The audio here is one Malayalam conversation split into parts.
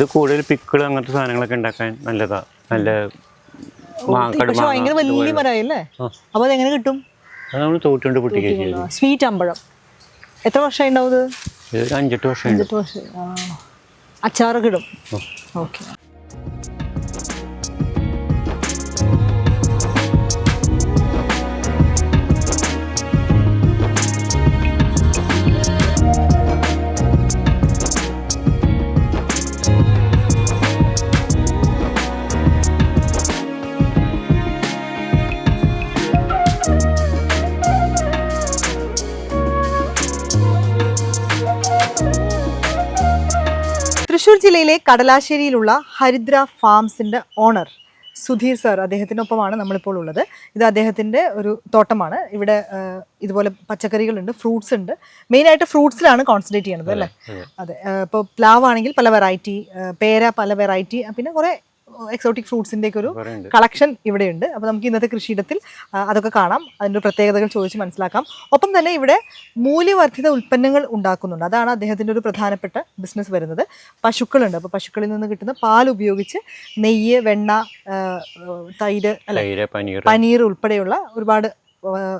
ഇത് കൂടുതൽ പിക്കിൾ അങ്ങനത്തെ സാധനങ്ങളൊക്കെ ഉണ്ടാക്കാൻ നല്ലതാ. നല്ല പക്ഷെ ഭയങ്കര വലിയ മരമായില്ലേ. അപ്പൊ അതെങ്ങനെ കിട്ടും? അത് നമ്മൾ തോട്ടുകൊണ്ട് പൊട്ടിക്കുക സ്വീറ്റ് അമ്പഴം. എത്ര വർഷം ഉണ്ടാവും ഇത്? അഞ്ചെട്ട് വർഷം അച്ചാറ് അച്ചാറൊക്കെ ഇടും. ഓക്കെ. ജില്ലയിലെ കടലാശ്ശേരിയിലുള്ള ഹരിദ്ര ഫാംസിന്റെ ഓണർ സുധീർ സാർ അദ്ദേഹത്തിനൊപ്പമാണ് നമ്മളിപ്പോൾ ഉള്ളത്. ഇത് അദ്ദേഹത്തിന്റെ ഒരു തോട്ടമാണ്. ഇവിടെ ഇതുപോലെ പച്ചക്കറികളുണ്ട് ഫ്രൂട്ട്സ് ഉണ്ട്. മെയിനായിട്ട് ഫ്രൂട്ട്സിലാണ് കോൺസെൻട്രേറ്റ് ചെയ്യണത് അല്ലേ? അതെ ഇപ്പോൾ പ്ലാവ് ആണെങ്കിൽ പല വെറൈറ്റി പേര പല വെറൈറ്റി പിന്നെ കുറേ എക്സോട്ടിക് ഫ്രൂട്ട്സിന്റെ ഒക്കെ ഒരു കളക്ഷൻ ഇവിടെയുണ്ട്. അപ്പോൾ നമുക്ക് ഇന്നത്തെ കൃഷിയിടത്തിൽ അതൊക്കെ കാണാം. അതിന്റെ പ്രത്യേകതകൾ ചോദിച്ച് മനസ്സിലാക്കാം. ഒപ്പം തന്നെ ഇവിടെ മൂല്യവർദ്ധിത ഉൽപ്പന്നങ്ങൾ ഉണ്ടാക്കുന്നുണ്ട്. അതാണ് അദ്ദേഹത്തിന്റെ ഒരു പ്രധാനപ്പെട്ട ബിസിനസ് വരുന്നത്. പശുക്കളുണ്ട്. അപ്പോൾ പശുക്കളിൽ നിന്ന് കിട്ടുന്ന പാൽ ഉപയോഗിച്ച് നെയ്യ് വെണ്ണ തൈര് അല്ല? പനീർ ഉൾപ്പെടെയുള്ള ഒരുപാട്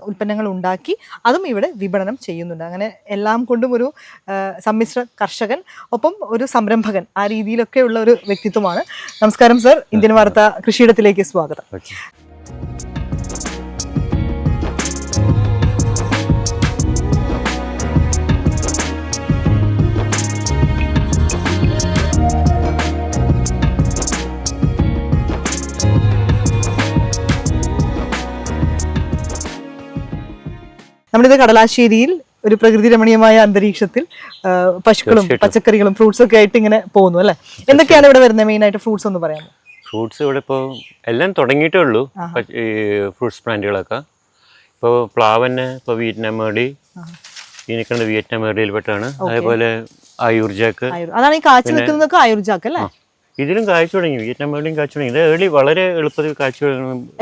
ഉൽപ്പന്നങ്ങൾ ഉണ്ടാക്കി അതും ഇവിടെ വിപണനം ചെയ്യുന്നുണ്ട്. അങ്ങനെ എല്ലാം കൊണ്ടും ഒരു സമ്മിശ്ര കർഷകൻ ഒപ്പം ഒരു സംരംഭകൻ ആ രീതിയിലൊക്കെ ഉള്ള ഒരു വ്യക്തിത്വമാണ്. നമസ്കാരം സർ. ഇന്ത്യൻ വാർത്ത കൃഷിയിടത്തിലേക്ക് സ്വാഗതം. നമ്മളിത് കടലാശ്ശേരിയിൽ ഒരു പ്രകൃതി രമണീയമായ അന്തരീക്ഷത്തിൽ പശുക്കളും പച്ചക്കറികളും ഫ്രൂട്ട്സും ഒക്കെ ആയിട്ട് ഇങ്ങനെ പോകുന്നു അല്ലെ? എന്തൊക്കെയാണ് ഇവിടെ വരുന്നത് മെയിൻ ആയിട്ട് ഫ്രൂട്ട്സ് ഒന്ന് പറയാം ഫ്രൂട്ട്സ് ഇവിടെ ഇപ്പോൾ എല്ലാം തുടങ്ങിയിട്ടേ ഉള്ളൂ. ഈ ഫ്രൂട്ട്സ് പ്ലാന്റുകളൊക്കെ ഇപ്പോൾ പ്ലാവ് തന്നെ ഇപ്പോൾ വിയറ്റ്നാം മേടി ഈ നിൽക്കുന്നത് വിയറ്റ്നാം മേടിയിൽപ്പെട്ടാണ്. അതേപോലെ ആയുർജാക്ക്. അതാണ് ഈ കാച്ചു നിൽക്കുന്നതൊക്കെ ആയുർജാക്ക് അല്ലേ? ഇതിലും കാഴ്ച തുടങ്ങി. വിയറ്റ്നാം മേളിലും കാഴ്ച തുടങ്ങി. ഇത് ഏളി വളരെ എളുപ്പത്തിൽ കാഴ്ച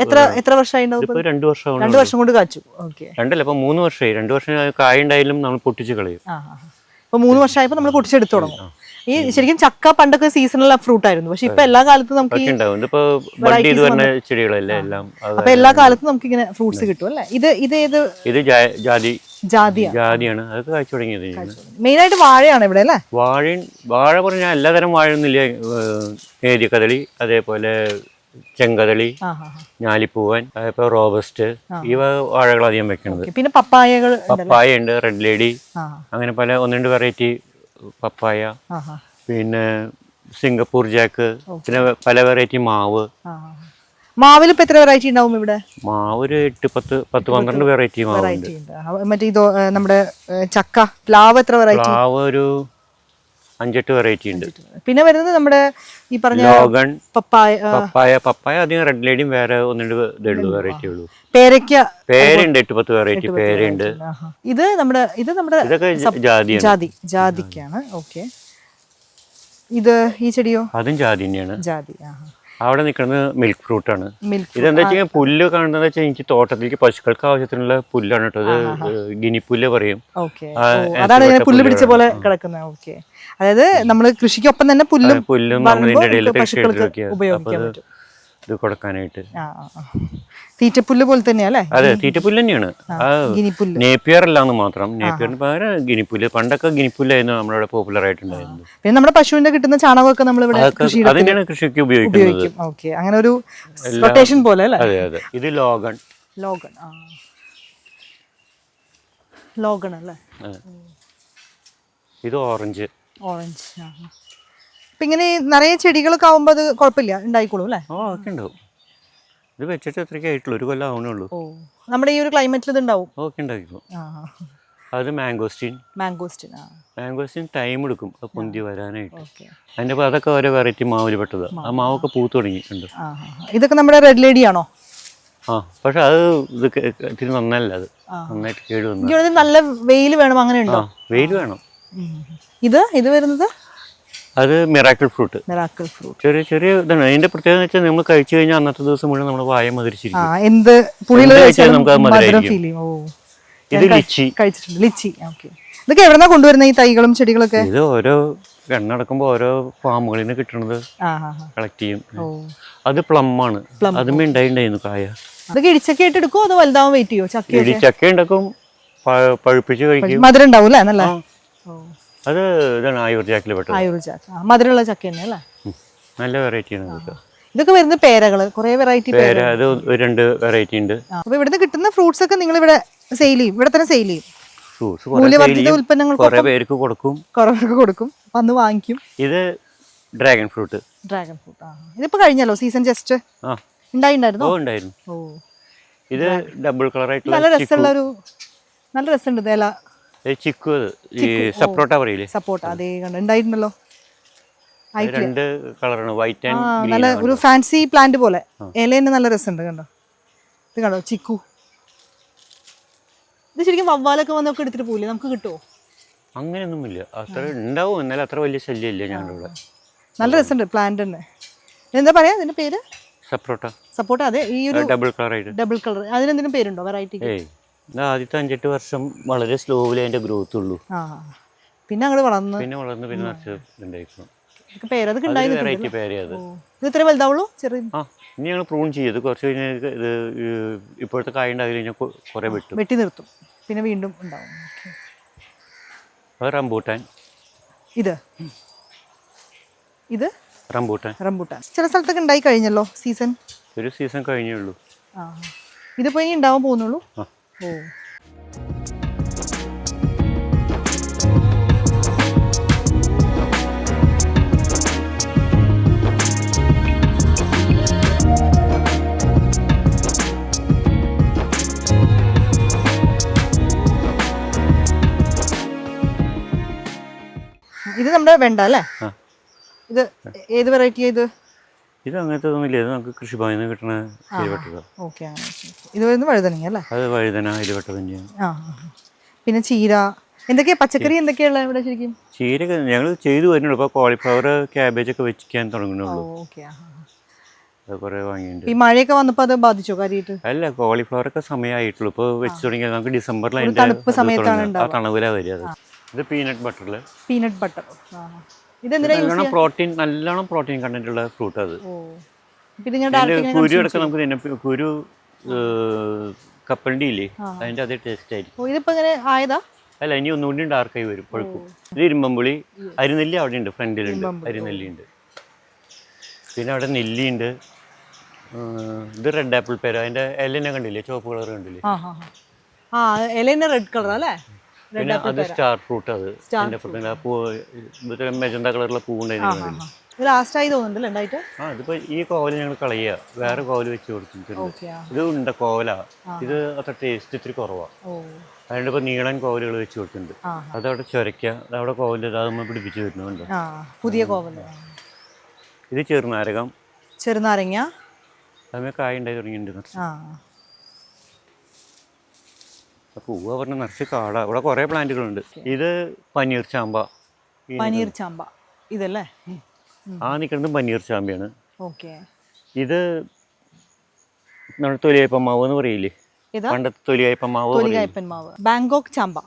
എത്ര എത്ര വർഷമായി രണ്ട് വർഷം രണ്ടു വർഷം കൊണ്ട് കാച്ചു. ഓക്കെ. രണ്ടല്ല ഇപ്പൊ മൂന്ന് വർഷമായി. രണ്ട് വർഷം കായ ഉണ്ടായാലും നമ്മൾ പൊട്ടിച്ച് കളയും. ഇപ്പൊ മൂന്ന് വർഷമായപ്പോ നമ്മൾ പൊട്ടിച്ചെടുത്ത് തുടങ്ങും. ഈ ശരിക്കും ചക്ക പണ്ടൊക്കെ സീസണൽ ഫ്രൂട്ട് ആയിരുന്നു. പക്ഷെ ഇപ്പൊ എല്ലാ കാലത്തും നമുക്ക് ചെടികളല്ലേ എല്ലാം. അപ്പൊ എല്ലാ കാലത്തും നമുക്ക് ഇങ്ങനെ ഫ്രൂട്ട്സ് കിട്ടും അല്ലേ? ഇത് ഇത് ഏത് ഇത് ജാതി ജാതിയാണ്. അതൊക്കെ കാഴ്ച തുടങ്ങിയത് മെയിൻ ആയിട്ട് വാഴയാണ് ഇവിടെ അല്ലേ? വാഴയും വാഴ പറഞ്ഞാൽ എല്ലാതരം വാഴയൊന്നുമില്ല. ഏരിയക്കദളി അതേപോലെ ആ. ഞാലിപ്പൂവൻ അതേപോലെ റോബസ്റ്റ് ഈ വക വാഴകൾ അധികം വെക്കണത് ഓക്കേ. പിന്നെ പപ്പായകൾ പപ്പായ ഉണ്ട് റെഡ് ലേഡി അങ്ങനെ പല ഒന്ന് രണ്ട് വെറൈറ്റി പപ്പായ. പിന്നെ സിംഗപ്പൂർ ജാക്ക് പിന്നെ പല വെറൈറ്റി മാവ്. മാവിൽ ഇപ്പൊ എത്ര വെറൈറ്റി ഉണ്ടാവും ഇവിടെ? മാവ് ഒരു എട്ട് പത്ത് പത്ത് പന്ത്രണ്ട് വെറൈറ്റി വെറൈറ്റി ഉണ്ട്. മറ്റേ ഇതോ നമ്മുടെ ചക്ക പ്ലാവ് എത്ര വെറൈറ്റി പ്ലാവ് ഒരു അഞ്ചെട്ട് വെറൈറ്റി ഉണ്ട്. പിന്നെ വരുന്നത് നമ്മുടെ ഈ പറഞ്ഞ ലോഗൺ പപ്പായ പപ്പായ പപ്പായ അധികം റെഡ് ലേഡിയും വേറെ ഒന്ന് ഇതേയുള്ളൂ വെറൈറ്റി ഉള്ളൂ. പേരയ്ക്ക. പേരുണ്ട് എട്ട് പത്ത് വെറൈറ്റി പേരുണ്ട്. ഇത് നമ്മുടെ ഇത് നമ്മുടെ ഇതൊക്കെ ജ- ജാതിയാണ്. ജാതി ജാതിക്കാണ്. ഓക്കെ. ഇത് ഈ ചെടിയോ? അതും ജാതി തന്നെയാണ്. ജാതി ആഹാ. അവിടെ നിൽക്കുന്നത് മിൽക്ക് ഫ്രൂട്ട് ആണ്. ഇത് ഇതെന്താ വെച്ചാൽ പുല്ല് കാണുന്നത് വെച്ചാൽ എനിക്ക് തോട്ടത്തിലേക്ക് പശുക്കൾക്ക് ആവശ്യത്തിനുള്ള പുല്ലാണ് കേട്ടോ. അത് ഗിനിപ്പുല്ല് പറയും. അതാണ് പുല്ല് പിടിച്ച പോലെ കിടക്കുന്ന കിടക്കുന്നത്. ഓക്കെ. അതായത് നമ്മൾ കൃഷിക്കൊപ്പം തന്നെ പുല്ലും പുല്ലും ഇടയിൽ ഉപയോഗിക്കാൻ ഇത് കൊടുക്കാനായിട്ട്. തീറ്റപ്പുല്ല് പോലെ തന്നെയല്ലേ? അതെ തീറ്റപ്പുല്ല് തന്നെയാണ്. നേപ്പിയർ അല്ലാന്ന് മാത്രം. നേപ്പിയറിന് പകരം ഗിനിപ്പുല്ല്. പണ്ടൊക്കെ ഗിനിപ്പുല്ലായിരുന്നു നമ്മളിവിടെ പോപ്പുലർ ആയിട്ടുണ്ടായിരുന്നത്. പിന്നെ നമ്മുടെ പശുവിന്റെ കിട്ടുന്ന ചാണകമൊക്കെ നമ്മൾ ഇവിടെ അതിനാണ് കൃഷിക്ക് ഉപയോഗിക്കുന്നത്. ഉപയോഗിക്കും. ഓക്കെ അങ്ങനെ ഒരു റൊട്ടേഷൻ പോലെ അല്ലേ? അതെ അതെ. ഇത് ലോഗൺ. ലോഗൺ ആ. ലോഗൺ അല്ലേ? ഇത് ഓറഞ്ച്. ഓറഞ്ച് ആ. ഇങ്ങനെ നിറയെ ചെടികളൊക്കെ ആവുമ്പോൾ അത് കുഴപ്പമില്ല. ഉണ്ടായിക്കോളും അല്ലേ? ഓ ഒക്കെ ഉണ്ടാവും. ഇത് വെച്ചിട്ട് അത്രയ്ക്ക് ആയിട്ടുള്ളൂ. ഒരു കൊല്ലം ആവണേ ഉള്ളൂ. നമ്മുടെ ഈ ഒരു ക്ലൈമറ്റിൽ ഇതുണ്ടാവും? ഓക്കെ ഉണ്ടാക്കിക്കോ. അത് മാംഗോസ്റ്റീൻ മാംഗോസ്റ്റീൻ മാംഗോസ്റ്റീൻ ടൈം എടുക്കും. അത് പൊന്തി വരാനായിട്ട്. അതിന്റെ അതിന്റെ അപ്പോൾ അതൊക്കെ ഓരോ വെറൈറ്റി മാവിൽ പെട്ടത്. ആ മാവൊക്കെ പൂത്ത് തുടങ്ങിയിട്ടുണ്ട്. ഇതൊക്കെ നമ്മുടെ റെഡ് ലേഡി ആണോ? ആ പക്ഷെ അത് ഇത് ഇത്തിരി നന്നല്ല അത്. നന്നായിട്ട് കേട് വന്നു നല്ല വെയിൽ വേണം അങ്ങനെ ഉണ്ടോ? വെയിൽ വേണം. ഇത്? ഇത് വരുന്നത്? അത് മിറാക്കിൾ ഫ്രൂട്ട്. Miracle fruit. ചെറിയ ചെറിയ ഇതാണ്. അതിന്റെ പ്രത്യേകത എന്ന് വെച്ചാൽ നമ്മൾ കഴിച്ചു കഴിഞ്ഞാൽ അന്നത്തെ ദിവസം മുഴുവൻ നമ്മൾ വായ ആ മതിരിച്ചിരിക്കും എന്ത് കഴിച്ചാലും നമുക്ക് അത് മധുരം മധുരമായിരിക്കും. ഫീൽ ചെയ്യും. ഓ. ഇത് ലിച്ചി. കഴിച്ചിട്ടുണ്ട്. ലിച്ചി ഓക്കെ ഇതൊക്കെ എവിടെന്നാ കൊണ്ടുവരുന്നത് ഈ തൈകളും ചെടികളൊക്കെ? ഇത് ഓരോ എണ്ണടക്കുമ്പോ ഓരോ ഫാമുകളിൽ നിന്ന് ആ. കളക്ട് ചെയ്യും. അത് പ്ലം ആണ്. അതുമേ ഉണ്ടായിട്ടുണ്ടായിരുന്നു കായ. അത് ഇടിച്ചൊക്കെ ആയിട്ട് എടുക്കുമോ അതോ വെയിറ്റ് ചെയ്യോ? ചക്ക ഇടിച്ചക്ക ഉണ്ടാക്കും പഴുപ്പിച്ച് കഴിക്കും. മധുരം ഉണ്ടാവും അല്ലേ നല്ല. അത് ഇതാണ് ആയൂർ ജാക്കിൽ പെട്ടത്. ആയൂർ ചക്ക. ആ, മധുരമുള്ള ചക്ക തന്നെ അല്ലേ. നല്ല വെറൈറ്റിയാണ് ഇതൊക്കെ. ഇതൊക്കെ വരുന്ന പേരകൾ കുറെ വെറൈറ്റി പേര അത് രണ്ട് വെറൈറ്റി ഉണ്ട്. അപ്പൊ ഇവിടുന്ന് കിട്ടുന്ന ഫ്രൂട്ട്സ് ഒക്കെ നിങ്ങൾ ഇവിടെ സെയിൽ ചെയ്യും. ഇവിടെ തന്നെ സെയിൽ ചെയ്യും. മൂല്യവർദ്ധിത ഉൽപ്പന്നങ്ങൾക്ക് കുറെ പേർക്ക് കൊടുക്കും. കുറവൊക്കെ കൊടുക്കും. വന്ന് വാങ്ങിക്കും. ഇത് ഡ്രാഗൺ ഫ്രൂട്ട് ഡ്രാഗൺ ഫ്രൂട്ട് ആ. ഇതിപ്പോ കഴിഞ്ഞല്ലോ? സീസൺ ജസ്റ്റ് ആ. ഉണ്ടായിട്ടുണ്ടായിരുന്നോ? ഓ ഉണ്ടായിരുന്നു. ഓ. ഇത് ഡബിൾ കളർ ആയിട്ടുള്ള നല്ല രസമുള്ള ഒരു നല്ല രസമുണ്ട്. ഇല ചിക്കു ഈ സപ്രോട്ട പറയില്ലേ അതേ കണ്ട്. ഉണ്ടായിട്ടുണ്ടല്ലോ രണ്ട് കളറാണ്. വൈറ്റ് ആൻഡ് നല്ല ഒരു ഫാൻസി പ്ലാന്റ് പോലെ. ഇല തന്നെ നല്ല രസമുണ്ട് കണ്ടോ. ഇത് കണ്ടോ ചിക്കു. ഇത് ശരിക്കും വവ്വാലൊക്കെ വന്നൊക്കെ എടുത്തിട്ട് പോകില്ലേ നമുക്ക് കിട്ടുമോ അങ്ങനെയൊന്നുമില്ല. അത്ര ഉണ്ടാവും. എന്നാലും അത്ര വലിയ ശല്യമില്ല ഞങ്ങളുടെ ഇവിടെ നല്ല രസമുണ്ട് പ്ലാന്റ് തന്നെ. എന്താ പറയാ ഇതിന്റെ പേര്? സപ്പോർട്ട. സപ്പോർട്ട. അതെ ഈ ഒരു ഡബിൾ കളർ ഡബിൾ കളർ അതിനെന്തെങ്കിലും പേരുണ്ടോ? വെറൈറ്റി ആദ്യത്തെ അഞ്ചെട്ട് വർഷം വളരെ സ്ലോവിലേ അതിന്റെ ഗ്രോത്ത് ഉള്ളൂ. പിന്നെ അങ്ങോട്ട് വളർന്നു. പിന്നെ വളർന്നു പിന്നെ ഉണ്ടായി വെറൈറ്റി പേരേ അത്. ഇത് ഇത്ര വലുതാവുള്ളൂ? ചെറിയ ആ ഇനി ഞങ്ങൾ പ്രൂൺ ചെയ്യും. ഇത് കുറച്ച് കഴിഞ്ഞാൽ ഇത് ഇപ്പോഴത്തെ കായ ഉണ്ടായി കഴിഞ്ഞാൽ കുറേ വെട്ടും. വെട്ടി നിർത്തും. പിന്നെ വീണ്ടും ഉണ്ടാവും. ഓക്കേ. ആ റംബൂട്ടാൻ. ഇത്? ഇത്? റംബൂട്ടാൻ. റംബൂട്ടാൻ. ചില സ്ഥലത്തൊക്കെ ഉണ്ടായി കഴിഞ്ഞല്ലോ സീസൺ ഒരു സീസൺ കഴിഞ്ഞേ ഉള്ളൂ. ആ ഇതിപ്പോ ഇനി ഉണ്ടാവാൻ പോകുന്നുള്ളൂ? ആ. ഓ. ഇത് നമ്മുടെ വെണ്ട അല്ലേ? ഇത് ഏത് വെറൈറ്റി ഇത്? ഇത് അങ്ങനത്തെ ഒന്നുമില്ല ഇത് നമുക്ക് കൃഷിഭവനിൽ നിന്ന് കിട്ടുന്ന ഓക്കെ ഇത് വരുന്നത് വഴുതനങ്ങ അല്ലേ? അത് വഴുതന ഇരുവട്ട തന്നെയാണ് ആ. പിന്നെ ചീര. എന്തൊക്കെയാ പച്ചക്കറി എന്തൊക്കെയുള്ള ഇവിടെ ശരിക്കും? ചീര ഞങ്ങൾ ചെയ്തു വരുന്നുള്ളൂ ഇപ്പോൾ കോളിഫ്ലവർ ക്യാബേജ് ഒക്കെ വെച്ചിക്കാൻ തുടങ്ങുന്നുള്ളൂ. ഓക്കെ ഈ മഴയൊക്കെ വന്നപ്പോൾ അത് ബാധിച്ചോ കാര്യമായിട്ട് അല്ല കോളിഫ്ലവർ ഒക്കെ സമയമായിട്ടുള്ളൂ ഇപ്പോൾ വെച്ച് തുടങ്ങിയാൽ നമുക്ക് ഡിസംബറിൽ തണുപ്പ് സമയത്താണ് തണുവിലാണ് വരിക ഇത് പീനട്ട് ബട്ടറിൽ പീനട്ട് ബട്ടർ നല്ലോണം പ്രോട്ടീൻ നല്ലോണം പ്രോട്ടീൻ കണ്ടന്റ് ഉള്ള ഫ്രൂട്ട് അത് കുരു എടുക്കാൻ നമുക്ക് തന്നെ കുരു കപ്പലണ്ടി ഇല്ലേ? അതിന്റെ അതേ ടേസ്റ്റ് ആയിരിക്കും. ഇതിപ്പോ ഇങ്ങനെ ആയതാ? അല്ല ഇനി ഒന്നുകൂടി ഡാർക്കായി വരും പഴുക്കും. ഇത് ഇരുമ്പമ്പുളി. അരിനെല്ലി അവിടെ ഉണ്ട് ഫ്രണ്ടിലുണ്ട്. അരിനെല്ലി ഉണ്ട്. പിന്നെ അവിടെ നെല്ലിയുണ്ട് ഉണ്ട്. ഇത് റെഡ് ആപ്പിൾ പേര് അതിന്റെ എല്ലാം കണ്ടില്ലേ? ചുവപ്പ് കളർ കണ്ടില്ലേ? ആ ഇലേനെ റെഡ് കളർ അല്ലേ? പിന്നെ അത് സ്റ്റാർ ഫ്രൂട്ട് അത്. എന്റെ ഫ്രൂട്ട്. ആ പൂ മെജന്ത കളറുള്ള പൂ ലാസ്റ്റായി തോന്നുന്നുണ്ടല്ലേ ഉണ്ടായിട്ട് ആ ഇതിപ്പോ ഈ കോവൽ ഞങ്ങൾ കളയുക. വേറെ കോവൽ വെച്ച് കൊടുത്തിട്ടുണ്ട്. ഇത് ഉണ്ട കോവലാ. ഇത് അത്ര ടേസ്റ്റ് ഇത്തിരി കുറവാ. ഓ. അതുകൊണ്ട് ഇപ്പൊ നീളൻ കോവലുകൾ വെച്ച് കൊടുത്തിട്ടുണ്ട്. അതവിടെ ചൊരയ്ക്കുക. അതവിടെ കോവൽ അത് നമ്മൾ പിടിപ്പിച്ച് വരുന്നുണ്ട്. പുതിയ കോവൽ. ഇത് ചെറുനാരകം. ചെറുനാരങ്ങ. അതുമേ കായ ഉണ്ടായി തുടങ്ങിയിട്ടുണ്ട് പൂവ് പറഞ്ഞ നിറച്ച് കാടാ. ഇവിടെ കുറേ പ്ലാന്റുകളുണ്ട്. ഇത് പനീർ ചാമ്പ. പനീർ ചാമ്പ. ഇതല്ലേ? ആ നിൽക്കുന്നത് പനീർ ചാമ്പയാണ്. ഓക്കെ. ഇത് നമ്മൾ തൊലിയപ്പ മാവ് എന്ന് പറയില്ലേ? പണ്ടത്തെ തൊലിയപ്പ മാവ് പറയില്ലേ? മാവ്. ബാങ്കോക്ക് ചാമ്പ.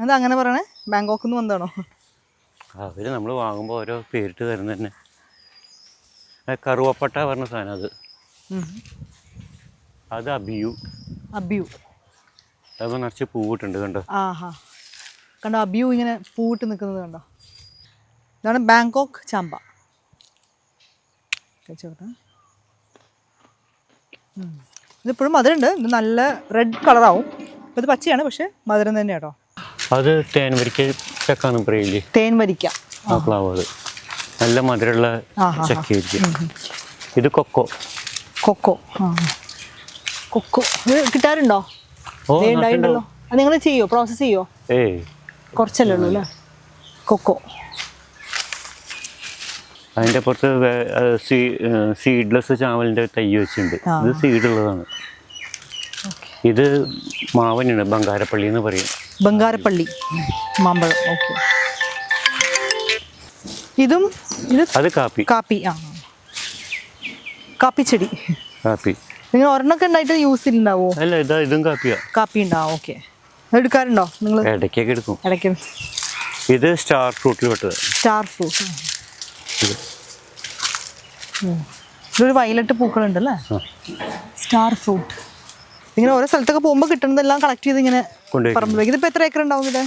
എന്താ അങ്ങനെ പറയണേ? ബാങ്കോക്ക് എന്ന് വന്നതാണോ? അവർ നമ്മൾ വാങ്ങുമ്പോൾ ഓരോ പേരിട്ട് തരുന്ന തന്നെ. കറുവപ്പട്ട പറഞ്ഞ സാധനം അത്. അത് അബിയു. അബ്യു. അത് നിറച്ച് പൂവിട്ടുണ്ട് കണ്ടോ? ആഹാ. കണ്ടോ അബ്യു ഇങ്ങനെ പൂവിട്ട് നിൽക്കുന്നത് കണ്ടോ? ഇതാണ് ബാങ്കോക്ക് ചാമ്പ. ഇതിപ്പോഴും മധുരമുണ്ട്. ഇത് നല്ല റെഡ് കളറാവും ഇപ്പം ഇത് പച്ചയാണ് പക്ഷെ മധുരം തന്നെ കേട്ടോ. അത് തേൻ വരിക്ക ചക്കാന്ന് പറയില്ലേ തേൻ വരിക്ക ആ പ്ലാവ് അത് നല്ല മധുരമുള്ള. ചക്കയായിരിക്കും. ഇത് കൊക്കോ. കൊക്കോ. ആ കൊക്കോ. ഇത് കിട്ടാറുണ്ടോ? ഉണ്ടായിട്ടുണ്ടല്ലോ. നിങ്ങൾ ചെയ്യോ? പ്രോസസ് ചെയ്യോ? കുറച്ചല്ലേ ഉള്ളൂ അല്ലേ? കൊക്കോ. അതിന്റെ പുറത്ത് സീഡ്ലെസ് ചാവലിന്റെ തൈ വെച്ചിട്ടുണ്ട്. ഇത് സീഡ് ഉള്ളതാണ് ഇത് മാവനാണ് ബംഗാരപ്പള്ളി എന്ന് പറയും. ബംഗാരപ്പള്ളി. മാമ്പഴം. ഓക്കെ. ഇതും ഇത് അത് കാപ്പി. കാപ്പി ആ. കാപ്പി ചെടി. കാപ്പി. നിങ്ങൾ ഒരെണ്ണൊക്കെ ഉണ്ടായിട്ട് യൂസ് ഉണ്ടാവോ അല്ല ഇതാ ഇതും കാപ്പിയാ കാപ്പി ഉണ്ടാവും ഓക്കെ എടുക്കാറുണ്ടോ നിങ്ങൾ ഇടയ്ക്കൊക്കെ എടുക്കും. ഇടയ്ക്ക് ഇത് സ്റ്റാർ ഫ്രൂട്ടിൽ പെട്ടത്. സ്റ്റാർ ഫ്രൂട്ട് ഇതൊരു വയലറ്റ് പൂക്കളുണ്ടല്ലേ? സ്റ്റാർ ഫ്രൂട്ട് ഇങ്ങനെ ഓരോ സ്ഥലത്തൊക്കെ പോകുമ്പോൾ കിട്ടുന്നതെല്ലാം കളക്ട് ചെയ്ത് ഇങ്ങനെ പറമ്പിലേക്ക് ഇതിപ്പോൾ എത്ര ഏക്കർ ഉണ്ടാവും ഇത്?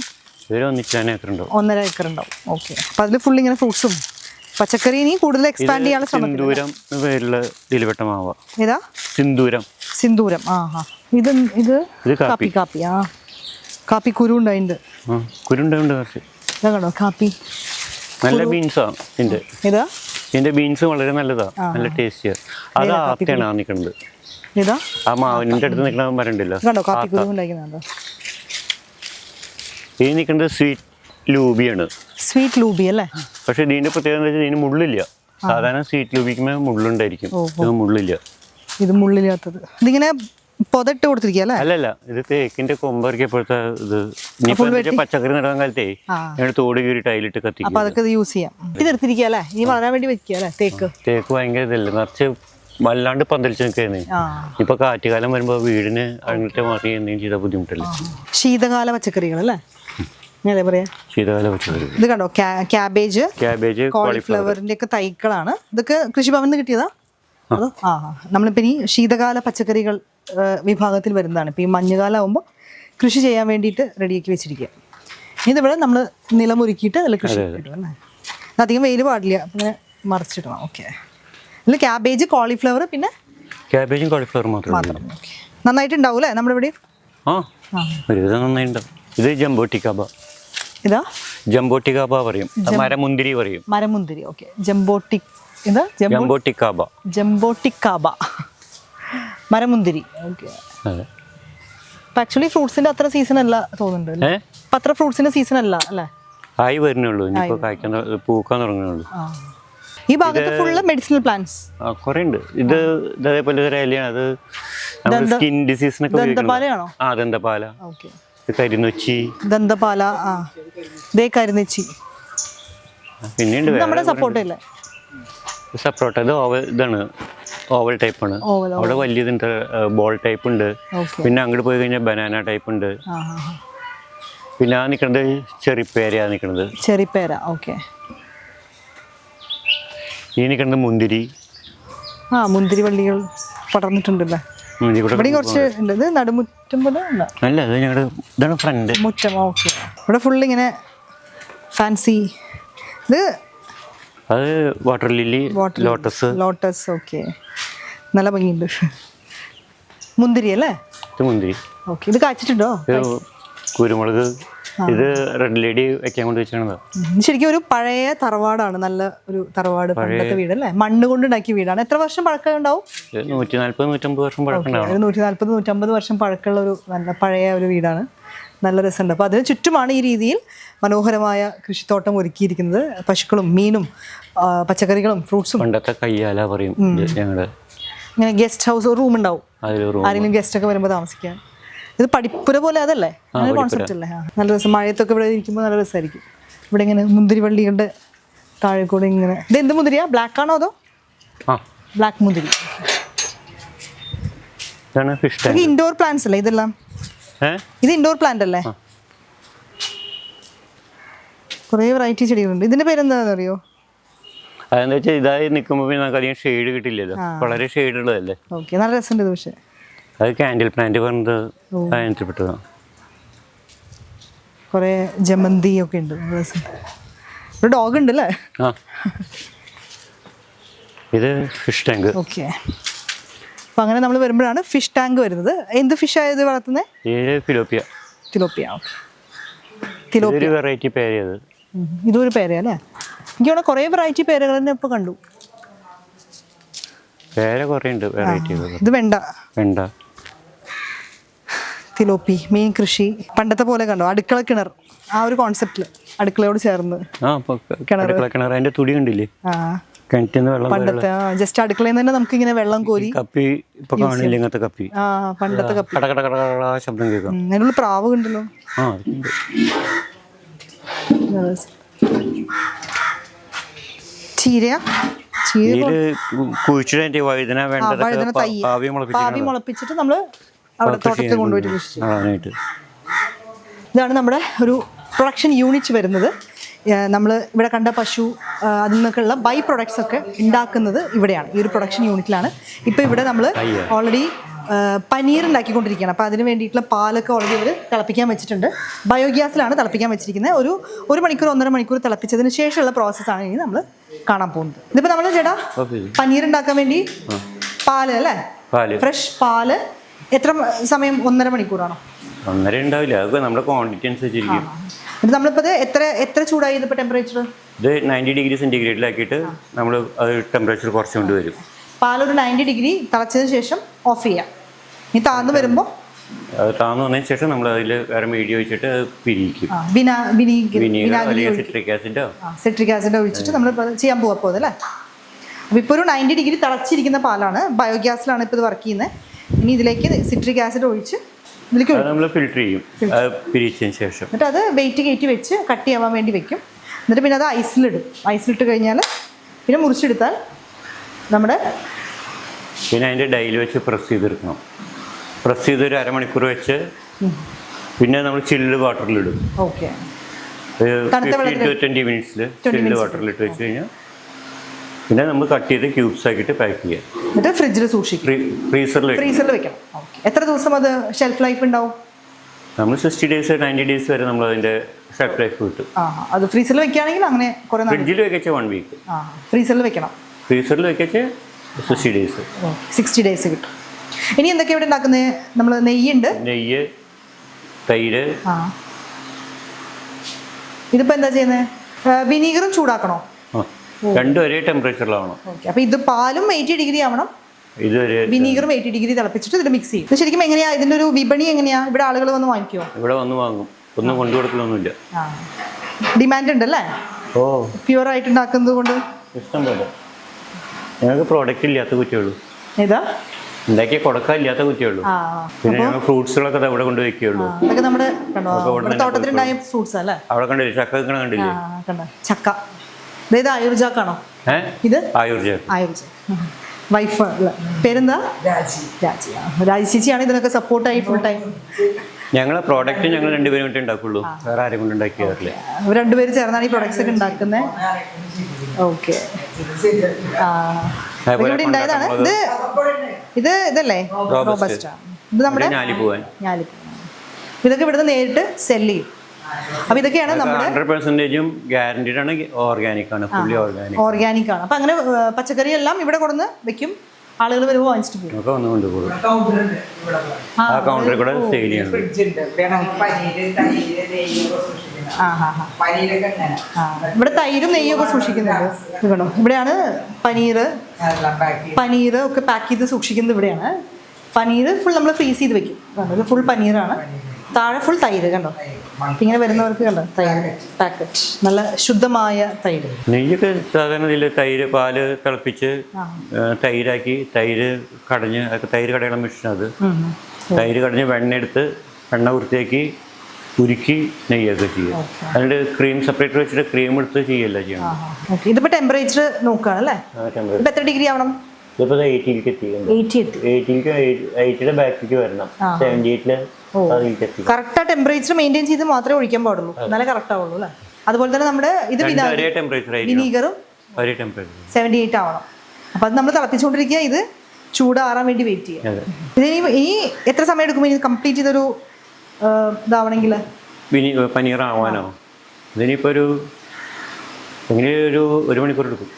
ഒന്നര ഏക്കർ ഉണ്ടാവും. ഓക്കെ അപ്പം അതിൽ ഫുൾ ഇങ്ങനെ ഫ്രൂട്ട്സും പച്ചക്കറി ഇനി കൂടുതൽ എക്സ്പാൻഡ് ചെയ്യാൻ സിന്ദൂരം എന്ന പേരുള്ള ഇതിൽപ്പെട്ട മാവ. ഏതാ? സിന്ദൂരം. സിന്ദൂരം. ആ ഇത് ഇത് കാപ്പി. കാപ്പി കാപ്പി. ആ. കാപ്പി കുരു ഉണ്ടായിട്ടുണ്ട് ആ കുരുണ്ടുണ്ട് കണ്ടോ കാപ്പി. നല്ല ബീൻസാ ഇതിന്റെ ഇതാ ഇതിന്റെ ബീൻസ് വളരെ നല്ലതാ. നല്ല ടേസ്റ്റിയാ അത് ആത്തയാണ് ആ നിൽക്കുന്നത്? ഇതാ ആ മാവിന്റെ അടുത്ത് നിൽക്കുന്ന മരം കണ്ടോ കാപ്പി കുരു ഉണ്ടായിരിക്കുന്നുണ്ടോ ഈ നിൽക്കുന്നത് സ്വീറ്റ് ലൂബിയാണ്. സ്വീറ്റ് ലൂബി അല്ലേ? പക്ഷെ ഇതിന്റെ പ്രത്യേകത എന്താ വെച്ചാൽ ഇതിന് മുള്ളില്ല. സാധാരണ സ്വീറ്റ് ലൂബിക്ക് മുള്ളുണ്ടായിരിക്കും. ഇത് മുള്ളില്ല. ഇത് മുള്ളില്ലാത്തത്. ഇതിങ്ങനെ പൊതട്ട് കൊടുത്തിരിക്കുക അല്ലേ? അല്ലല്ല ഇത് തേക്കിന്റെ കൊമ്പറിക്കപ്പോഴത്തെ ഇത്. ഇനിയിപ്പോ പച്ചക്കറി നടാൻ കാലത്തേ. ഞങ്ങൾ തോട് കീറി ടൈലിട്ട് കത്തിക്കും അപ്പൊ അതൊക്കെ യൂസ് ചെയ്യാം. ഇത് എടുത്തിരിക്കുക അല്ലേ? ഇനി വളരാൻ വേണ്ടി വെക്കുക അല്ലേ തേക്ക്? തേക്ക് ഭയങ്കര ഇതല്ലേ? നിറച്ച് വല്ലാണ്ട് പന്തലിച്ച് നിൽക്കുന്നത് ആ. ഇപ്പൊ കാറ്റുകാലം വരുമ്പോ വീടിന് അങ്ങനത്തെ മാറി എന്തെങ്കിലും ചെയ്താൽ ബുദ്ധിമുട്ടല്ലേ? ശീതകാല പച്ചക്കറികൾ അല്ലേ? ഞാൻ പറയാ? ശീതകാല പച്ചക്കറി ഇത് കണ്ടോ? ക്യാബേജ് ക്യാബേജ് കോളിഫ്ലവറിന്റെ ഒക്കെ തൈകളാണ് ഇതൊക്കെ കൃഷിഭവനിൽ നിന്ന് കിട്ടിയതാ? അതോ? ആ. നമ്മളിപ്പോ ഇനി ശീതകാല പച്ചക്കറികൾ വിഭാഗത്തിൽ വരുന്നതാണ്. ഇപ്പൊ ഈ മഞ്ഞുകാലം ആകുമ്പോൾ കൃഷി ചെയ്യാൻ വേണ്ടിയിട്ട് റെഡിയാക്കി വെച്ചിരിക്കുക ഇതിവിടെ നമ്മൾ നിലമൊരുക്കിയിട്ട് അതിൽ കൃഷി ഇടും അല്ലേ അധികം വെയിൽ പാടില്ല. പിന്നെ മറിച്ചിടണം. ഓക്കെ. അല്ല ക്യാബേജ് കോളിഫ്ലവർ പിന്നെ ക്യാബേജും കോളിഫ്ലവർ മാത്രം. നന്നായിട്ട് ഉണ്ടാവും അല്ലേ നമ്മുടെ ഇവിടെ ആ. ഒരുവിധം ഇത് ജംബോട്ടി കാബ ഇതാ? ജംബോട്ടി കാബ പറയും. മരമുന്തിരി പറയും. മരമുന്തിരി ഓക്കെ. ജംബോട്ടിക് ഇത്? ജംബോട്ടിക്കാബ ജംബോട്ടി കാബ ജംബോട്ടിക്കാബ മരമുന്തിരി ഓക്കെ. ആക്ച്വലി ഫ്രൂട്ട്സിന്റെ അത്ര സീസൺ അല്ല തോന്നുന്നുണ്ട് അല്ലേ? അത്ര ഫ്രൂട്ട്സിന്റെ സീസൺ അല്ല അല്ലേ? ആയി വരുന്നുള്ളൂ. ഇനിയിപ്പോ കായ്ക്കാൻ പൂക്കാൻ തുടങ്ങുന്നുള്ളൂ. ഈ ഭാഗത്ത് ഫുള്ള് മെഡിസിനൽ പ്ലാന്റ്സ് കുറെ ഉണ്ട് ഇത് ഇതേപോലെ ഒരു ഇലയാണ്. അത് സ്കിൻ ഡിസീസിനൊക്കെ ദന്തപാലയാണോ? ആ ദന്തപാല. ഓക്കെ. കരിനൊച്ചി. ദന്തപാല ആ. ദേ കരുന്നെച്ചി പിന്നെയുണ്ട് ഇത് നമ്മുടെ സപ്പോർട്ട് ഇല്ല സപ്പോർട്ട് ഇത് ഓവൽ ഇതാണ് ഓവൽ ടൈപ്പ് ആണ്. അവിടെ വലിയതുണ്ട് ബോൾ ടൈപ്പ് ഉണ്ട്. പിന്നെ അങ്ങോട്ട് പോയി കഴിഞ്ഞാൽ ബനാന ടൈപ്പ് ഉണ്ട്. പിന്നെ ആ നിൽക്കുന്നത് ചെറിപ്പേരയാ നിൽക്കുന്നത് ചെറിപ്പേര ഓക്കെ. ഈ നിൽക്കുന്നത് മുന്തിരി. ആ മുന്തിരി വള്ളികൾ പടർന്നിട്ടുണ്ടല്ലേ? ഇവിടെ കുറച്ച് ഉണ്ട്. ഇത് നടുമുറ്റം പോലെ അല്ല ഞങ്ങളുടെ ഇതാണ് ഫ്രണ്ട് മുറ്റം ഓക്കെ ഇവിടെ ഫുൾ ഇങ്ങനെ ഫാൻസി ഇത് അത് water lily lotus lotus okay നല്ല ഭംഗിയുണ്ട്. മുന്തിരി അല്ലേ? ഇത് മുന്തിരി. ഓക്കെ ഇത് കാച്ചിട്ടുണ്ടോ? കുരുമുളക് ഇത് റെഡ് ലേഡി വെക്കാൻ കൊണ്ട് വെച്ചിരുന്നത് ശരിക്കും ഒരു പഴയ തറവാടാണ് നല്ല ഒരു തറവാട് പണ്ടത്തെ വീട് അല്ലേ? മണ്ണ് കൊണ്ട് ഉണ്ടാക്കിയ വീടാണ്. എത്ര വർഷം പഴക്കം ഉണ്ടാവും? നൂറ്റി നാല്പത് നൂറ്റമ്പത് വർഷം പഴക്കം നൂറ്റി നാല്പത് നൂറ്റമ്പത് വർഷം പഴക്കമുള്ള ഒരു നല്ല പഴയ ഒരു വീടാണ്. നല്ല രസമുണ്ട്. അപ്പോൾ അതിന് ചുറ്റുമാണ് ഈ രീതിയിൽ മനോഹരമായ കൃഷിത്തോട്ടം ഒരുക്കിയിരിക്കുന്നത്. പശുക്കളും മീനും പച്ചക്കറികളും ഫ്രൂട്ട്സും. പണ്ടത്തെ കയ്യാല പറയും ഇങ്ങനെ ഗസ്റ്റ് ഹൗസ് റൂം ഉണ്ടാവും. ആരെങ്കിലും ഗസ്റ്റ് ഒക്കെ വരുമ്പോൾ താമസിക്കാൻ. ഇത് പഠിപ്പുര പോലെ അതല്ലേ? അങ്ങനെ കോൺസെപ്റ്റ് അല്ലേ? നല്ല രസം. മഴയത്തൊക്കെ ഇവിടെ ഇരിക്കുമ്പോൾ നല്ല രസമായിരിക്കും ഇവിടെ ഇങ്ങനെ മുന്തിരി വള്ളികളുടെ താഴെ കൂടെ ഇങ്ങനെ. ഇത് എന്ത് മുന്തിരിയാ? ബ്ലാക്ക് ആണോ അതോ? ബ്ലാക്ക് മുന്തിരി. ഇൻഡോർ പ്ലാന്റ്സ് അല്ലേ ഇതെല്ലാം? ഇത് ഇൻഡോർ പ്ലാന്റ് അല്ലേ? കുറേ വെറൈറ്റി ചെടികളുണ്ട്. ഇതിന്റെ പേരെന്താണെന്ന് അറിയോ അതെന്താ വെച്ചാൽ ഇതായി നിൽക്കുമ്പോൾ പിന്നെ നമുക്ക് അധികം ഷെയ്ഡ് കിട്ടില്ലല്ലോ വളരെ ഷെയ്ഡ് ഉള്ളതല്ലേ? ഓക്കെ നല്ല രസമുണ്ട് ഇത് പക്ഷേ. അത് കാൻഡിൽ പ്ലാന്റ് പറഞ്ഞത് അതിനകത്തിൽപ്പെട്ടതാണ് കുറേ ജമന്തി ഒക്കെ ഉണ്ട്. ഒരു ഡോഗ് ഉണ്ട് അല്ലേ? ആ. ഇത് ഫിഷ് ടാങ്ക് ഓക്കെ അപ്പം അങ്ങനെ നമ്മൾ വരുമ്പോഴാണ് ഫിഷ് ടാങ്ക് വരുന്നത്. എന്ത് ഫിഷ് ആയത് വളർത്തുന്നത് ഇത് ഫിലോപ്പിയ തിലോപ്പിയ ഓക്കെ തിലോപ്പിയ ഇതൊരു വെറൈറ്റി പേരത്. ഒരു പേര അല്ലേ? എനിക്ക് അവിടെ കുറേ വെറൈറ്റി പേരുകൾ തന്നെ ഇപ്പോൾ കണ്ടു. പേര കുറേ ഉണ്ട് വെറൈറ്റി ഇത് വെണ്ട. വെണ്ട. തിലോപ്പി മീൻ കൃഷി പണ്ടത്തെ പോലെ കണ്ടോ? അടുക്കള കിണർ. ആ ഒരു കോൺസെപ്റ്റിൽ അടുക്കളയോട് ചേർന്ന്. കിണർ അതിന്റെ തുടി കണ്ടില്ലേ? ആ. കിണറ്റിൽ വെള്ളം പണ്ടത്തെ ജസ്റ്റ് അടുക്കളയിൽ തന്നെ നമുക്ക് ഇങ്ങനെ വെള്ളം കോരി കപ്പി ഇപ്പൊ കാണില്ല ഇങ്ങനത്തെ കപ്പി? ആ പണ്ടത്തെ കപ്പി. കട കട കട ശബ്ദം കേൾക്കാം. അതിനുള്ള പ്രാവ് ഉണ്ടല്ലോ ആ. ചീരയാ ചീര? കുഴിച്ചിട്ട് വഴുതന വേണ്ട പാവി മുളപ്പിച്ചിട്ട് നമ്മൾ അവിടെ തോട്ടത്തിൽ കൊണ്ടുപോയിട്ട് കൃഷി. ഇതാണ് നമ്മുടെ ഒരു പ്രൊഡക്ഷൻ യൂണിറ്റ് വരുന്നത്. നമ്മൾ ഇവിടെ കണ്ട പശു അതിൽ നിന്നൊക്കെയുള്ള ബൈ പ്രൊഡക്ട്സ് ഒക്കെ ഉണ്ടാക്കുന്നത് ഇവിടെയാണ്. ഈ ഒരു പ്രൊഡക്ഷൻ യൂണിറ്റിലാണ് ഇപ്പോൾ ഇവിടെ നമ്മൾ ഓൾറെഡി പനീർ ഉണ്ടാക്കിക്കൊണ്ടിരിക്കുകയാണ്. അപ്പോൾ അതിന് വേണ്ടിയിട്ടുള്ള പാലൊക്കെ ഓൾറെഡി ഇവർ തിളപ്പിക്കാൻ വെച്ചിട്ടുണ്ട്. ബയോഗ്യാസിലാണ് തിളപ്പിക്കാൻ വെച്ചിരിക്കുന്നത് ഒരു ഒരു മണിക്കൂർ ഒന്നര മണിക്കൂർ തിളപ്പിച്ചതിന് ശേഷമുള്ള പ്രോസസ്സാണ് ഇനി നമ്മൾ കാണാൻ പോകുന്നത്. ഇതിപ്പോൾ നമ്മൾ ചേട്ടാ പനീർ ഉണ്ടാക്കാൻ വേണ്ടി പാൽ അല്ലേ? ഫ്രഷ് പാൽ എത്ര സമയം? ഒന്നര മണിക്കൂറാണോ? ഒന്നര ഉണ്ടാവില്ല. അതൊക്കെ നമ്മുടെ ക്വാണ്ടിറ്റി അനുസരിച്ചിരിക്കും. എന്നിട്ട് നമ്മളിപ്പോൾ എത്ര എത്ര ചൂടായി ഇതിപ്പോൾ ടെമ്പറേച്ചർ ഇത് നയന്റി ഡിഗ്രി സെന്റിഗ്രേഡിലാക്കിയിട്ട് നമ്മൾ അത് ടെമ്പറേച്ചർ കുറച്ച് കൊണ്ടുവരും പാലൊരു നയന്റി ഡിഗ്രി തിളച്ചതിന് ശേഷം ഓഫ് ചെയ്യാം. ഇനി താഴ്ന്നു വരുമ്പോൾ അത് താന്ന് വന്നതിന് ശേഷം നമ്മൾ അതിൽ വേറെ മീഡിയ ഒഴിച്ചിട്ട് അല്ലെങ്കിൽ സിട്രിക് ആസിഡോ സിട്രിക് ആസിഡോ ഒഴിച്ചിട്ട് നമ്മൾ ചെയ്യാൻ പോകാൻ പോകുന്നത് അല്ലേ അപ്പോൾ ഇപ്പോൾ ഒരു നയന്റി ഡിഗ്രി തിളച്ചിരിക്കുന്ന പാലാണ്. ബയോഗ്യാസിലാണ് ഇപ്പോൾ ഇത് വർക്ക് ചെയ്യുന്നത് ഇനി ഇതിലേക്ക് സിട്രിക് ആസിഡ് ഒഴിച്ച് ഇതിലേക്ക് നമ്മൾ ഫിൽറ്റർ ചെയ്യും. പിരിച്ചതിന് ശേഷം. എന്നിട്ട് അത് വെയിറ്റ് കയറ്റി വെച്ച് കട്ട് ചെയ്യാൻ വേണ്ടി വെക്കും. എന്നിട്ട് പിന്നെ അത് ഐസിലിടും ഐസിലിട്ട് കഴിഞ്ഞാൽ പിന്നെ മുറിച്ചെടുത്താൽ നമ്മുടെ പിന്നെ അതിന്റെ ഡൈയിൽ വെച്ച് പ്രസ് ചെയ്തെടുക്കണം. പ്രസ് ചെയ്ത് ഒരു അരമണിക്കൂർ വെച്ച് പിന്നെ നമ്മൾ ചില്ല് വാട്ടറിലിടും ഓക്കെ ട്വന്റി മിനിറ്റ്സിൽ ചില്ല് വാട്ടറിലിട്ട് വെച്ച് കഴിഞ്ഞാൽ പിന്നെ നമ്മൾ കട്ട് ചെയ്ത് ക്യൂബ്സ് ആക്കിയിട്ട് പാക്ക് ചെയ്യാം. എന്നിട്ട് ഫ്രിഡ്ജിൽ സൂക്ഷിക്കും. ഫ്രീ ഫ്രീസറിൽ ഫ്രീസറിൽ വെക്കണം. ഓക്കേ എത്ര ദിവസം അത് ഷെൽഫ് ലൈഫ് ഉണ്ടാവും നമ്മൾ സിക്സ്റ്റി ഡേയ്സ് നയന്റി ഡേയ്സ് വരെ നമ്മൾ അതിന്റെ ഷെൽഫ് ലൈഫ് കിട്ടും. ആ അത് ഫ്രീസറിൽ വെക്കുകയാണെങ്കിൽ അങ്ങനെ കുറേ ഫ്രിഡ്ജിൽ വെക്കച്ച വൺ വീക്ക് ആ ഫ്രീസറിൽ വെക്കണം. ഫ്രീസറിൽ വെക്കച്ച സിക്സ്റ്റി ഡേയ്സ് സിക്സ്റ്റി ഡേയ്സ് കിട്ടും. ഇനി എന്തൊക്കെ ഇവിടെ ഉണ്ടാക്കുന്നത് നമ്മൾ നെയ്യുണ്ട്. നെയ്യ് തൈര്. ആ. ഇതിപ്പോൾ എന്താ ചെയ്യുന്നത് വിനീഗറും ചൂടാക്കണോ? രണ്ടും ഒരേ ടെമ്പറേച്ചറിലാവണം ഓക്കെ. അപ്പോൾ ഇത് പാലും എയ്റ്റി ഡിഗ്രി ആവണം. ഇതൊരു വിനീഗറും എയ്റ്റി ഡിഗ്രി തിളപ്പിച്ചിട്ട് ഇതിൽ മിക്സ് ചെയ്യും. ശരിക്കും എങ്ങനെയാ? ഇതിന്റെ ഒരു വിപണി എങ്ങനെയാ? ഇവിടെ ആളുകൾ വന്ന് വാങ്ങിക്കുമോ ഇവിടെ വന്ന് വാങ്ങും. ഒന്നും കൊണ്ടു കൊടുക്കലൊന്നുമില്ല. ഡിമാൻഡ് ഉണ്ടല്ലേ? ഓ. പ്യുവർ ആയിട്ട് ഉണ്ടാക്കുന്നത് കൊണ്ട്. ഇഷ്ടം പോലെ ഞങ്ങൾക്ക് പ്രോഡക്റ്റ് ഇല്ലാത്ത കുറ്റിയുള്ളൂ ഏതാ? ഉണ്ടാക്കിയ കൊടുക്കാൻ ഇല്ലാത്ത കുറ്റിയുള്ളൂ പിന്നെ ഞങ്ങൾ ഫ്രൂട്ട്സുകളൊക്കെ അവിടെ കൊണ്ട് വെക്കുകയുള്ളൂ അതൊക്കെ നമ്മുടെ തോട്ടത്തിലുണ്ടായ ഫ്രൂട്ട്സ് അല്ലേ? അവിടെ കണ്ടില്ലേ ചക്ക കണ്ടില്ലേ? കണ്ടോ? ചക്ക. ഇത് ആയുർജാക്കാണോ? ഇത്? ആയുർജ ആയുർജ വൈഫ് പേരെന്താ? രാജി. രാജി. ചേച്ചിയാണ് ഇതിനൊക്കെ സപ്പോർട്ടായി ഫുൾ ടൈം ഞങ്ങളെ പ്രോഡക്റ്റ് ഞങ്ങൾ രണ്ടുപേരും വേണ്ടി ഉണ്ടാക്കുള്ളൂ. വേറെ ആരും കൊണ്ട് ഉണ്ടാക്കിയതല്ലേ. രണ്ടുപേര് ചേർന്നാണ് ഈ പ്രൊഡക്ട്സ് ഒക്കെ ഉണ്ടാക്കുന്നത് ഓക്കെ. ഇവിടെ ഉണ്ടായതാണ്. ഇത് ഇത് ഇതല്ലേ. റോബസ്റ്റ. ഇത് നമ്മുടെ ഞാലി പോവാൻ ഞാലിപ്പൂ. ഇതൊക്കെ ഇവിടുന്ന് നേരിട്ട് സെല്ല് ചെയ്യും. അപ്പൊ ഇതൊക്കെയാണ് നമ്മുടെ ഹൺഡ്രഡ് പെർസെന്റേജും ഗ്യാരണ്ടീഡ് ആണ് ഓർഗാനിക് ആണ് ഫുള്ളി ഓർഗാനിക് ഓർഗാനിക് ആണ്. അപ്പൊ അങ്ങനെ പച്ചക്കറി എല്ലാം ഇവിടെ കൊടുന്ന് വെക്കും. ആളുകൾ വരുമ്പോൾ വാങ്ങിച്ചിട്ട് പോകും. വന്ന് കൊണ്ടുപോകും ഇവിടെ ആ, കൗണ്ടറിൽ കൂടെ സെയിൽ ഇവിടെ തൈരും നെയ്യൊക്കെ സൂക്ഷിക്കുന്നുണ്ട്. കണ്ടോ ഇവിടെയാണ് പനീർ പനീർ ഒക്കെ പാക്ക് ചെയ്ത് സൂക്ഷിക്കുന്നത് ഇവിടെയാണ്. പനീർ ഫുൾ നമ്മൾ ഫ്രീസ് ചെയ്ത് വെക്കും. കണ്ടോ? ഫുൾ പനീറാണ്. താഴെ ഫുൾ തൈര് കണ്ടോ? ഇങ്ങനെ വരുന്നവർക്ക് കണ്ടോ? തൈര്. പാക്കറ്റ് നല്ല ശുദ്ധമായ തൈര്. നെയ്യൊക്കെ സാധാരണ ഇതിൽ തൈര് പാൽ തിളപ്പിച്ച് തൈരാക്കി തൈര് കടഞ്ഞ് അതൊക്കെ തൈര് കടയുള്ള മെഷീൻ അത്. തൈര് കടഞ്ഞ് വെണ്ണ എടുത്ത് എണ്ണ വൃത്തിയാക്കി ഉരുക്കി നെയ്യൊക്കെ ചെയ്യും അതിന്റെ ക്രീം സെപ്പറേറ്റർ വെച്ചിട്ട് ക്രീം എടുത്ത് ചെയ്യല്ല ചെയ്യണം ഇതിപ്പോ ടെമ്പറേച്ചർ നോക്കുകയാണ് അല്ലേ എത്ര ഡിഗ്രി ആവണം? ഇതിപ്പോൾ എയ്റ്റിയിലേക്ക് എത്തിയിട്ടുണ്ട്. എയ്റ്റിയുടെ ബാക്കിലേക്ക് വരണം. സെവന്റി എയ്റ്റിൽ കറക്റ്റ് ആ ടെമ്പറേച്ചർ മെയിന്റെയിൻ ചെയ്ത് മാത്രമേ ഒഴിക്കാൻ പാടുള്ളൂ. എന്നാലേ കറക്റ്റ് ആവുള്ളൂ അല്ലേ? അതുപോലെ തന്നെ നമ്മുടെ ഇത് വിനീഗറും സെവന്റി എയ്റ്റ് ആവണം. അപ്പോൾ അത് നമ്മൾ തിളപ്പിച്ചുകൊണ്ടിരിക്കുക ഇത് ചൂടാറാൻ വേണ്ടി വെയിറ്റ് ചെയ്യുക. ഇതിനി ഈ എത്ര സമയം എടുക്കും? ഇനി കംപ്ലീറ്റ് ചെയ്തൊരു ഇതാവണമെങ്കിൽ പനീർ ആവാനോ? ഇതിനിപ്പോ ഒരു ഒരു മണിക്കൂർ എടുക്കും.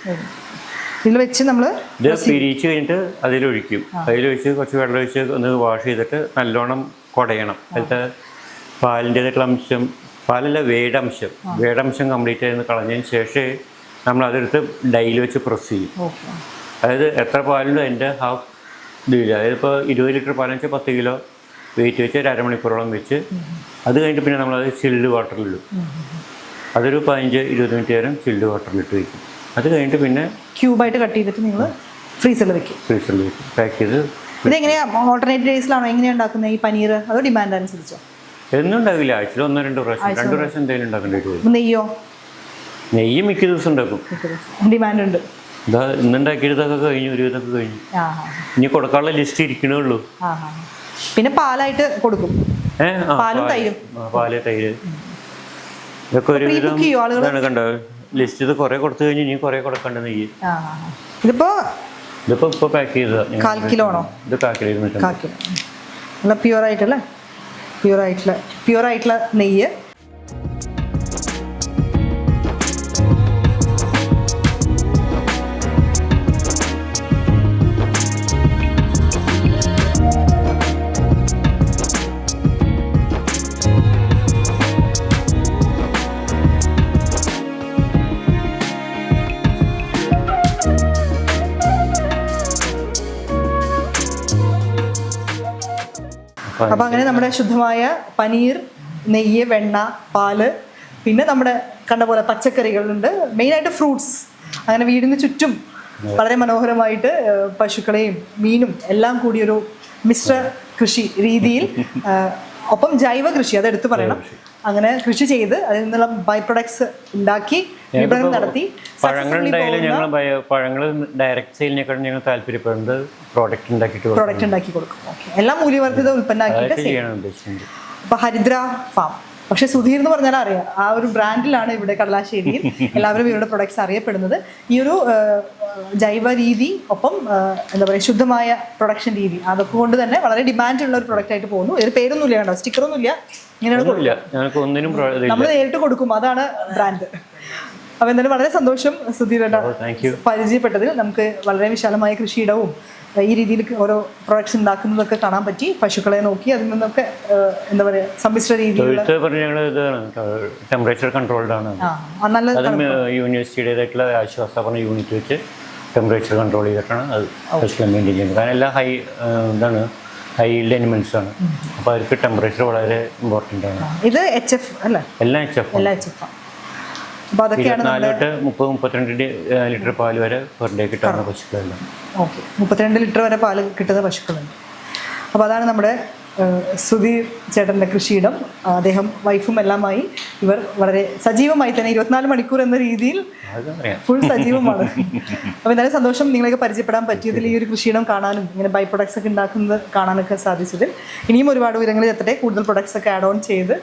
ഇതിൽ വെച്ച് നമ്മൾ ഇത് പിരിച്ച് കഴിഞ്ഞിട്ട് അതിലൊഴിക്കും. അതിലൊഴിച്ച് കുറച്ച് വെള്ളം ഒഴിച്ച് ഒന്ന് വാഷ് ചെയ്തിട്ട് നല്ലോണം കുടയണം. അതിലത്തെ പാലിന്റേതായിട്ടുള്ള അംശം പാലല്ല വേടംശം. വേടംശം കംപ്ലീറ്റ് ആയിരുന്നു കളഞ്ഞതിന് ശേഷമേ നമ്മൾ അതെടുത്ത് ഡൈയിൽ വെച്ച് പ്രസ് ചെയ്യും. അതായത് എത്ര പാലുണ്ടോ അതിന്റെ ഹാഫ് ഇതില്ല. അതായത് ഇപ്പോൾ ഇരുപത് ലിറ്റർ പാലെന്ന് വെച്ചാൽ പത്ത് കിലോ വെയിറ്റ് വെച്ച് ഒരു അരമണിക്കൂറോളം വെച്ച് അത് കഴിഞ്ഞിട്ട് പിന്നെ നമ്മളത് ചില്ല് വാട്ടറിലിടും അതൊരു പതിനഞ്ച് ഇരുപത് മിനിറ്റ് നേരം ചില്ല് വാട്ടറിലിട്ട് വയ്ക്കും അത് കഴിഞ്ഞിട്ട് പിന്നെ ക്യൂബായിട്ട് കട്ട് ചെയ്തിട്ട് നിങ്ങൾ ഫ്രീസറിൽ വെക്കും. ഫ്രീസറിൽ വെക്കും. പാക്ക് ചെയ്ത് ഇതെങ്ങനെയാണ് ഓൾട്ടർനേറ്റ് ഡേയ്സിലാണോ എങ്ങനെയാണ് ഉണ്ടാക്കുന്നത് ഈ പനീർ അതോ ഡിമാൻഡ് അനുസരിച്ചോ? എന്നും ഉണ്ടാവില്ല. ആഴ്ചയിൽ ഒന്നോ രണ്ടോ പ്രാവശ്യം. രണ്ടോ പ്രാവശ്യം എന്തെങ്കിലും ഉണ്ടാക്കേണ്ടി വരും. നെയ്യോ? നെയ്യ് മിക്ക ദിവസം ഉണ്ടാക്കും. ഡിമാൻഡ് ഉണ്ട്. ഇതാ ഇന്നുണ്ടാക്കിയതൊക്കെ കഴിഞ്ഞു. ഒരു ഇതൊക്കെ കഴിഞ്ഞു. ഇനി കൊടുക്കാനുള്ള ലിസ്റ്റ് ഇരിക്കണേ ഉള്ളൂ. പിന്നെ പാലായിട്ട് കൊടുക്കും. പാലും. തൈരും. പാൽ തൈര്. ഇതൊക്കെ ഒരു വിധം കണ്ടോ? ലിസ്റ്റ് ഇത് കുറെ കൊടുത്തു കഴിഞ്ഞ് ഇനി കുറെ കൊടുക്കണ്ട നെയ്യ് ആ ഇതിപ്പോ ഇപ്പൊ പാക്ക് ചെയ്തതാ. കാൽ കിലോ ആണോ? ഇത് കിലോ. ഇരുന്നൂറ്റമ്പത് നല്ല പ്യുവർ ആയിട്ടല്ലേ? പ്യുവർ ആയിട്ടുള്ള പ്യുവർ ആയിട്ടുള്ള നെയ്യ്. അപ്പൊ അങ്ങനെ നമ്മുടെ ശുദ്ധമായ പനീർ നെയ്യ് വെണ്ണ പാൽ പിന്നെ നമ്മുടെ കണ്ട പോലെ പച്ചക്കറികളുണ്ട്. മെയിനായിട്ട് ഫ്രൂട്ട്സ്. അങ്ങനെ വീടിന് ചുറ്റും വളരെ മനോഹരമായിട്ട് പശുക്കളെയും മീനും എല്ലാം കൂടി ഒരു മിശ്ര കൃഷി രീതിയിൽ ഒപ്പം ജൈവ കൃഷി അത് എടുത്തു പറയണം അങ്ങനെ കൃഷി ചെയ്ത് അതിൽ നിന്നുള്ള ബൈ പ്രൊഡക്ട്സ് ഉണ്ടാക്കി വിപണനം നടത്തി. പഴങ്ങളുണ്ടായാലും ഞങ്ങൾ പഴങ്ങൾ ഡയറക്റ്റ് സെയിലിനെക്കാളും ഞങ്ങൾ താല്പര്യപ്പെടുന്നത് പ്രോഡക്റ്റ് ഉണ്ടാക്കിയിട്ട്. പ്രോഡക്റ്റ് ഉണ്ടാക്കി കൊടുക്കും. എല്ലാം മൂല്യവർദ്ധിത ഉൽപ്പന്നമാക്കിയിട്ട് അപ്പൊ ഹരിദ്ര ഫാം പക്ഷെ സുധീർ എന്ന് പറഞ്ഞാൽ അറിയാം. ആ ഒരു ബ്രാൻഡിലാണ് ഇവിടെ കടലാശ്ശേരിയിൽ എല്ലാവരും ഇവരുടെ പ്രൊഡക്ട്സ് അറിയപ്പെടുന്നത്. ഈ ഒരു ജൈവ രീതി ഒപ്പം എന്താ പറയുക ശുദ്ധമായ പ്രൊഡക്ഷൻ രീതി അതൊക്കെ കൊണ്ട് തന്നെ വളരെ ഡിമാൻഡ് ഉള്ള ഒരു പ്രൊഡക്റ്റ് ആയിട്ട് പോകുന്നു. ഇതിന് പേരൊന്നുമില്ല കണ്ടോ? സ്റ്റിക്കറൊന്നും ഇല്ല ഇങ്ങനെയാണ് ഒന്നുമില്ല. ഞങ്ങൾക്ക് ഒന്നിനും pro- നമ്മൾ നേരിട്ട് കൊടുക്കും. അതാണ് ബ്രാൻഡ് അപ്പൊ എന്തായാലും വളരെ സന്തോഷം സുധീർ യു പരിചയപ്പെട്ടതിൽ. നമുക്ക് വളരെ വിശാലമായ കൃഷിയിടവും ഈ രീതിയിൽ ഓരോ പ്രൊഡക്ട്സ് ഉണ്ടാക്കുന്നതൊക്കെ കാണാൻ പറ്റി. പശുക്കളെ നോക്കി അതിൽ നിന്നൊക്കെ എന്താ പറയുക സമ്മിശ്ര ഇതാണ് ടെമ്പറേച്ചർ കൺട്രോൾഡ് ആണ്. നല്ല യൂണിവേഴ്സിറ്റിയുടേതായിട്ടുള്ള ആശ്വാസ യൂണിറ്റ് വെച്ച് ടെമ്പറേച്ചർ കൺട്രോൾ ചെയ്തിട്ടാണ് അത് പശുക്കളെ മെയിന്റെയിൻ ചെയ്യുന്നത്. കാരണം എല്ലാം ഹൈ എന്താണ് ഹൈ എലിമെന്റ്സ് ആണ്. അപ്പോൾ അവർക്ക് ടെമ്പറേച്ചർ വളരെ ഇമ്പോർട്ടന്റ് ആണ്. ഇത് എച്ച് എഫ് അല്ലേ? എല്ലാം എച്ച് എഫ് എല്ലാം എച്ച് എഫ് അപ്പൊ അതൊക്കെയാണ് മുപ്പത് മുപ്പത്തിരണ്ട് ലിറ്റർ പാൽ വരെ പെർ ഡേ കിട്ടാവുന്ന പശുക്കളെല്ലാം. ഓക്കെ. മുപ്പത്തിരണ്ട് ലിറ്റർ വരെ പാൽ കിട്ടുന്ന പശുക്കളുണ്ട്. അപ്പോൾ അതാണ് നമ്മുടെ സുധീർ ചേട്ടന്റെ കൃഷിയിടം അദ്ദേഹം വൈഫും എല്ലാമായി ഇവർ വളരെ സജീവമായി തന്നെ ഇരുപത്തിനാല് മണിക്കൂർ എന്ന രീതിയിൽ ഫുൾ സജീവമാണ്. അപ്പോൾ എന്തായാലും സന്തോഷം നിങ്ങളൊക്കെ പരിചയപ്പെടാൻ പറ്റിയതിൽ ഈ ഒരു കൃഷിയിടം കാണാനും ഇങ്ങനെ ബൈ പ്രൊഡക്ട്സ് ഒക്കെ ഉണ്ടാക്കുന്നത് കാണാനൊക്കെ സാധിച്ചതിൽ. ഇനിയും ഒരുപാട് ഉയരങ്ങളിൽ എത്തട്ടെ കൂടുതൽ പ്രൊഡക്ട്സ് ഒക്കെ ആഡ് ഓൺ ചെയ്ത്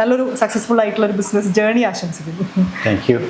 നല്ലൊരു സക്സസ്ഫുൾ ആയിട്ടുള്ള ഒരു ബിസിനസ് ജേണി ആശംസിക്കുന്നു. Thank you